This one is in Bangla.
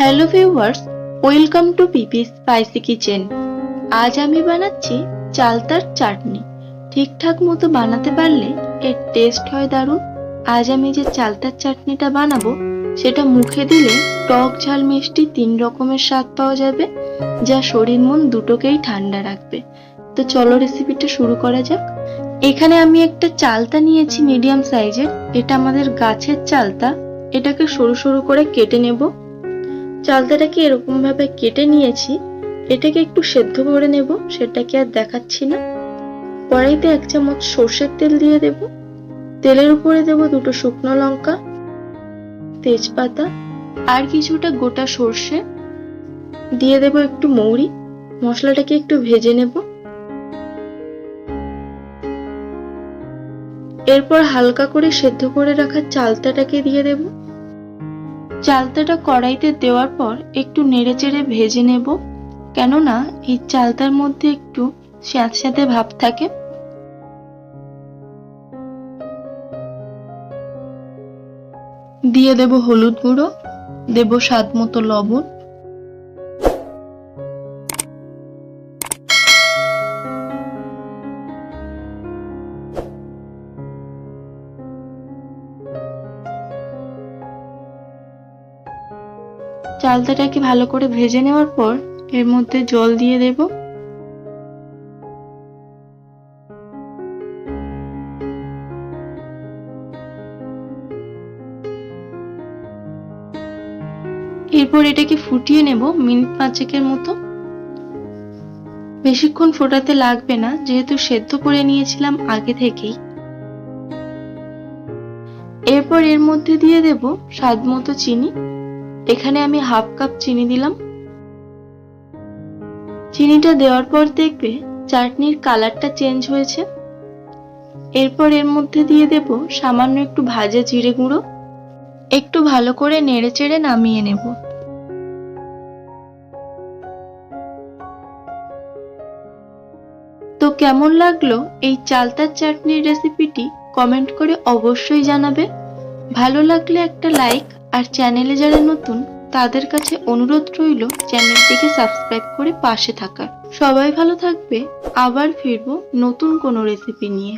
Hello viewers welcome to PP spicy kitchen আজ আমি বানাচ্ছি চালতার চাটনি। ঠিকঠাক মতো বানাতে পারলে এর টেস্ট হয় দারুণ। আজ আমি যে চালতার চাটনিটা বানাবো, সেটা মুখে দিলে টক ঝাল মিষ্টি তিন রকমের স্বাদ পাওয়া যাবে, যা শরীর মন দুটোকেই ঠান্ডা রাখবে। তো চলো রেসিপিটা শুরু করা যাক। এখানে আমি একটা চালতা নিয়েছি মিডিয়াম সাইজের এটা আমাদের গাছের চালতা। এটাকে সরু সরু করে কেটে নেব। চালতাটাকে এরকম ভাবে কেটে নিয়েছি, এটাকে একটু সেদ্ধ করে নেব, সেটাকে আর দেখাচ্ছি না। কড়াইতে এক চামচ সর্ষের তেল দিয়ে দেব। তেলের উপরে দেব দুটো শুকনো লঙ্কা, তেজপাতা, আর কিছুটা গোটা সর্ষে। দিয়ে দেব একটু মৌরি, মশলাটাকে একটু ভেজে নেব। এরপর হালকা করে সেদ্ধ করে রাখা চালতাটাকে দিয়ে দেব। চালতাটা কড়াইতে দেওয়ার পর একটু নেড়ে চেড়ে ভেজে নেব। কেননা এই চালতার মধ্যে একটু স্যাঁতস্যাঁতে ভাব থাকে। দিয়ে দেব হলুদ গুঁড়ো, দেব স্বাদ মতো লবণ। চালতাটাকে ভালো করে ভেজে নেওয়ার পর এর মধ্যে জল দিয়ে দেব? এরপর এটাকে ফুটিয়ে নেব মিনিট পাঁচেকের মতো। বেশিক্ষণ ফোটাতে লাগবে না, যেহেতু সেদ্ধ করে নিয়েছিলাম আগে থেকেই। এরপর এর মধ্যে দিয়ে দেব স্বাদ মতো চিনি। এখানে আমি হাফ কাপ চিনি দিলাম। চিনিটা দেওয়ার পর দেখবে চাটনির কালারটা চেঞ্জ হয়েছে। এরপর এর মধ্যে দিয়ে দেব সামান্য একটু ভাজা জিরে গুঁড়ো। একটু ভালো করে নেড়ে চেড়ে নামিয়ে নেব। তো কেমন লাগল এই চালতার চাটনির রেসিপিটি কমেন্ট করে অবশ্যই জানাবে। ভালো লাগলে একটা লাইক আর চ্যানেলে যারা নতুন, তাদের কাছে অনুরোধ রইল চ্যানেলটিকে সাবস্ক্রাইব করে পাশে থাকার। সবাই ভালো থাকবে, আবার ফিরবো নতুন কোনো রেসিপি নিয়ে।